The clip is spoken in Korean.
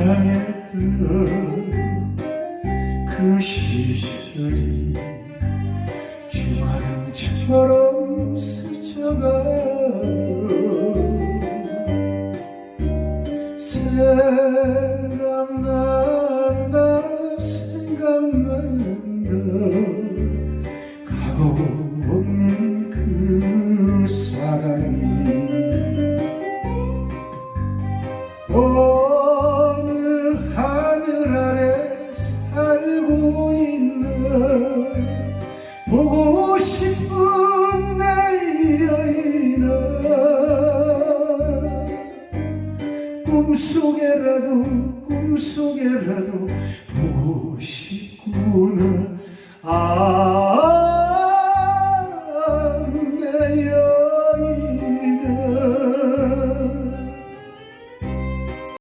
사랑했던 그 시절이 주마등처럼 스쳐가 생각난다 생각난다. 가고 없는 그 사랑이. 어 보고 싶은 내 여인아 꿈속에라도 꿈속에라도 보고 아